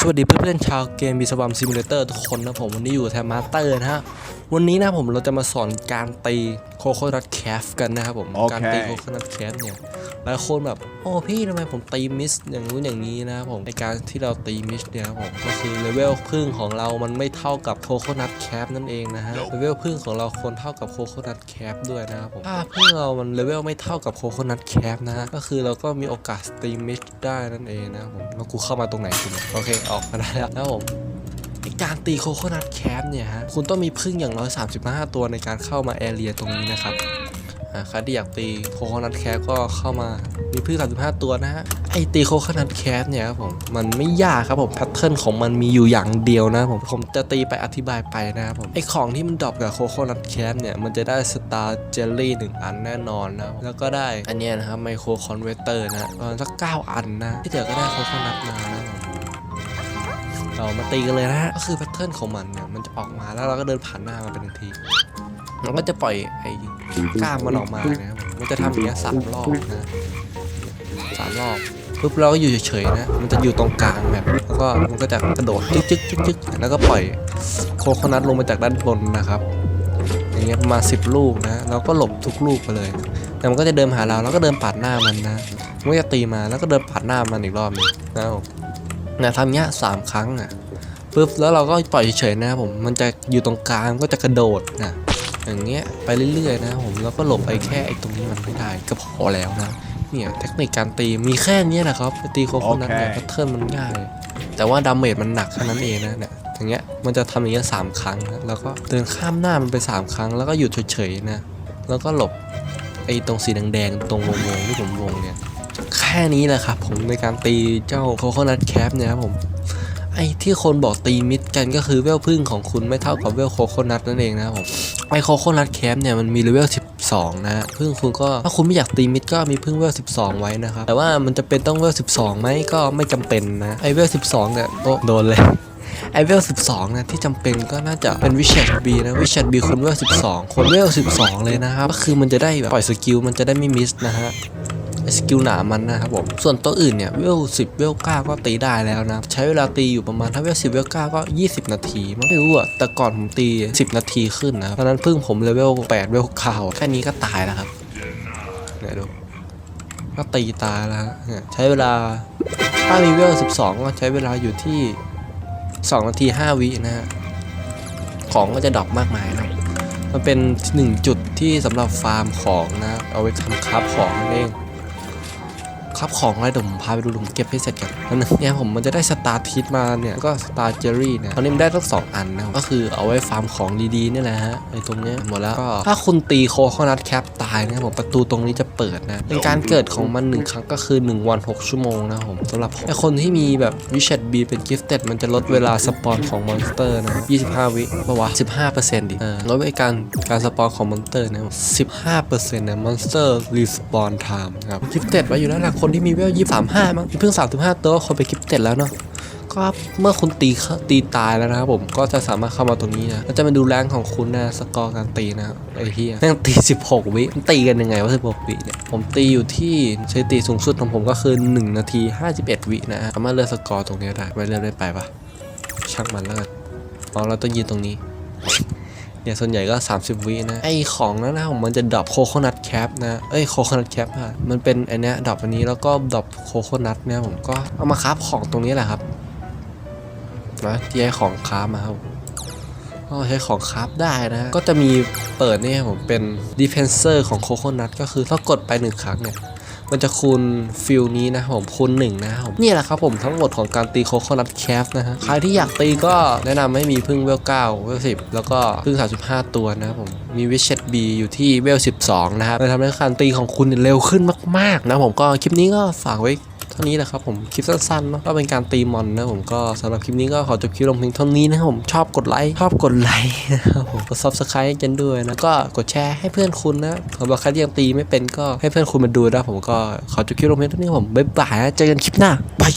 สวัสดีเพื่อนๆชาวเกมบีสวัมซิมูเลเตอร์ทุกคนนะผมวันนี้อยู่แทนมาสเตอร์นะฮะวันนี้นะผมเราจะมาสอนการตีโคโคนัทแคฟกันนะครับผมโอเคการตีโคโคนัทแคฟเนี่ยหลายคนแบบโอ้พี่ทำไมผมตีมิสอย่างนู้นอย่างนี้นะครับผมในการที่เราตีมิสเนี่ยครับผมก็คือเลเวลพึ่งของเรามันไม่เท่ากับโคโคนัทแคฟนั่นเองนะฮะเลเวลพึ่งของเราควรเท่ากับโคโคนัทแคฟด้วยนะครับผมถ้าพึ่งเรามันเลเวลไม่เท่ากับโคโคนัทแคฟนะฮะก็คือเราก็มีโอกาสตีมิสได้นั่นเองนะครับผมแล้วกูเข้ามาตรงไหนกูเนี่ยโอเคออกมาได้แล้วนะผมการตีโคโคนัทแคปเนี่ยฮะ คุณต้องมีพึ่งอย่างน้อย 35 ตัวในการเข้ามาแอเรียตรงนี้นะครับใครที่อยากตีโคโคนัทแคปก็เข้ามา มีพึ่ง 35 ตัวนะฮะ ไอตีโคโคนัทแคปเนี่ยครับผม มันไม่ยากครับผม แพทเทิร์นของมันมีอยู่อย่างเดียวนะผม ผมจะตีไปอธิบายไปนะครับผม ไอของที่มันดรอปกับโคโคนัทแคปเนี่ย มันจะได้สตาร์เจลลี่หนึ่งอันแน่นอนนะ แล้วก็ได้ อันนี้นะครับไมโครคอนเวเตอร์นะประมาณสัก 9 อันนะ ที่เหลือก็ได้โคโคนัทมานะผม เรามาตีกันเลยนะฮะก็คือแพทเทิร์นของมันเนี่ยมันจะออกมาแล้วเราก็เดินผ่านหน้ามันเป็นหนึ่งทีเราก็จะปล่อยไอ้กล้ามมันออกมานะครับผมมันจะทำอย่างเงี้ยสามรอบนะสามรอบปุ๊บเราก็อยู่เฉยๆนะ มันจะอยู่ตรงกลางแบบแล้วก็มันก็จะกระโดดจึ๊กจึ๊กจึ๊กจึ๊กแล้วก็ปล่อยโคโคนัทลงมาจากด้านบนนะครับ อย่างเงี้ยประมาสิบลูกนะเราก็หลบทุกลูกไปเลย แต่มันก็จะเดินหาเราแล้วก็เดินปาดหน้ามันนะมันก็จะตีมาแล้วก็เดินปาดหน้ามันอีกรอบหนึงนะครับผม นะทำเงี้ยสามครั้งอะปุ๊บแล้วเราก็ปล่อยเฉยๆนะครับผมมันจะอยู่ตรงกลางก็จะกระโดดนะอย่างเงี้ยไปเรื่อยๆนะครับผมแล้วก็หลบไปแค่ไอ้ตรงนี้มันไม่ได้ก็พอแล้วนะเนี่ยเทคนิคการตีมีแค่เนี้ยนะครับไปตีโคโคนัทเนี่ยโอเคแพทเทิร์นมันง่าย แต่ว่าดาเมจมันหนักแค่นั้นเองนะเนี่ยอย่างเงี้ยมันจะทำอย่างเงี้ยสามครั้งนะแล้วก็เดินข้ามหน้ามันไปสามครั้ง แล้วก็หยุดเฉยๆนะแล้วก็หลบไอ้ตรงสีแดงๆตรงวงๆที่ผมวงเนี่ย แค่นี้แหละครับผมในการตีเจ้าโคโคนัทแคปเนี่ยครับผมไอ้ที่คนบอกตีมิดกันก็คือเวลพึ่งของคุณไม่เท่ากับเวลโคโคนัทนั่นเองนะครับผมไอ้โคโคนัทแคปเนี่ยมันมีเลเวล12นะฮะพึ่งคุณก็ถ้าคุณไม่อยากตีมิดก็มีพึ่งเวล12 ไว้นะครับแต่ว่ามันจะเป็นต้องเวล12ไหมก็ไม่จำเป็นนะไอ้เวล12เนี่ยโโดนเลยไอเวล12 นะ ที่จำเป็นก็น่าจะเป็นวิเชตบีนะวิเชตบีคุณเวล12 คนเวล12 เลยนะครับก็คือมันจะได้แบบปล่อยสกิลมันจะได้ไม่มิสนะฮะ สกิลหนามันนะครับผม ส่วนตัวอื่นเนี่ยเวล10เวล9ก็ตีได้แล้วนะ ใช้เวลาตีอยู่ประมาณถ้าเวล10เวล9ก็ 20 นาทีไม่รู้อะแต่ก่อนผมตี 10 นาทีขึ้นนะครับตอนนั้นเพิ่งผมเลเวล8เวล9แค่นี้ก็ตายแล้วครับเนี่ยดูก็ตีตายแล้วฮะเนี่ยใช้เวลาถ้ามีเวล12 ก็ใช้เวลาอยู่ที่ 2 นาที 5 วินะฮะของก็จะดรอปมากมายนะมันเป็นหนึ่งจุดที่สำหรับฟาร์มของนะ เอาไว้ทำคราฟของนั่นเอง คราฟของอะไรเดี๋ยวผมพาไปดูผมเก็บให้เสร็จกันแล้วนเนี่ยผมมันจะได้สตาร์ทิสมาเนี่ยก็สตาร์เจอรี่เนี่ยตอนนี้มันได้ทั้งสองอันนะก็คือเอาไว้ฟาร์มของดีๆนี่แหละฮะไอ้ตรงเนี้ยหมดแล้วก็ถ้าคุณตีโคโคนัทแคปตายนะผมประตูตรงนี้จะเปิดนะเป็นการเกิดของมันหนึ่งครั้งก็คือ1วัน6ชั่วโมงนะผมสำหรับไอ้คนที่มีแบบวิเชตบีเป็นกิฟต์เต็ดมันจะลดเวลาสปอนของมอนสเตอร์นะ25 วิปะวะ15%ดิเออลดเวลาการการสปอนของมอนสเตอร์นะครับ15%นะมอนสเตอร์รีสปอนไทม์ครับกิฟต์เต็ดไว้อยู่แล้วล่ะคนนที่มีเวล235มั้งเพิ่ง35ตัวก็คนไปกิฟต์เต็ดแล้วเนาะก็เมื่อคุณตีตีตายแล้วนะครับผมก็จะสามารถเข้ามาตรงนี้นะแล้วจะมาดูแรงของคุณนะสกอร์การตีนะไอ้เหี้ยแม่งตี 16 วิมันตีกันยังไงวะ16 วิเนี่ยผมตีอยู่ที่สถิติสูงสุดของผมก็คือ 1 นาที 51 วินะฮะสามารถเลือกสกอร์ตรงนี้ได้ไม่เลือกได้ไปปะช่างมันแล้วกันอ๋อเราต้องยืนตรงนี้ เนี่ยส่วนใหญ่ก็ 30 วินะ ไอของนั้นนะผมมันจะดรอปโคโคนัทแคปนะ เอ้ยโคโคนัทแคปอะมันเป็นไอเนี้ยดรอปอันนี้แล้วก็ดรอปโคโคนัทเนี่ยผมก็เอามาคราฟของตรงนี้แหละครับนะที่ให้ของคราฟมาครับก็ใช้ของคราฟได้นะ ก็จะมีเปิดเนี่ยผมเป็นดีเพนเซอร์ของโคโคนัทก็คือถ้ากดไปหนึ่งครั้งเนี่ย มันจะคูณฟิลนี้นะครับผมคูณหนึ่งนะครับผมนี่แหละครับผมทั้งหมดของการตีโคโคนัทแคฟนะฮะใครที่อยากตีก็แนะนำให้มีพึ่งเวล9เวล10แล้วก็พึ่ง35ตัวนะครับผมมีวิเชตบีอยู่ที่เวล12นะครับจะทำให้การตีของคุณเนี่ยเร็วขึ้นมากๆนะผมก็คลิปนี้ก็ฝากไว้เท่านี้แหละครับผมคลิปสั้นๆเนาะก็เป็นการตีมอนนะผมก็สำหรับคลิปนี้ก็ขอจบคลิปลงเพียงเท่านี้นะครับผมชอบกดไลค์ชอบกดไลค์นะครับผมกดซับสไครต์กันด้วยนะก็กดแชร์ให้เพื่อนคุณนะสำหรับใครที่ยังตีไม่เป็นก็ให้เพื่อนคุณมาดูนะผมก็ขอจบคลิปลงเพียงเท่านี้ผมบ๊ายบายนะเจอกันคลิปหน้าบาย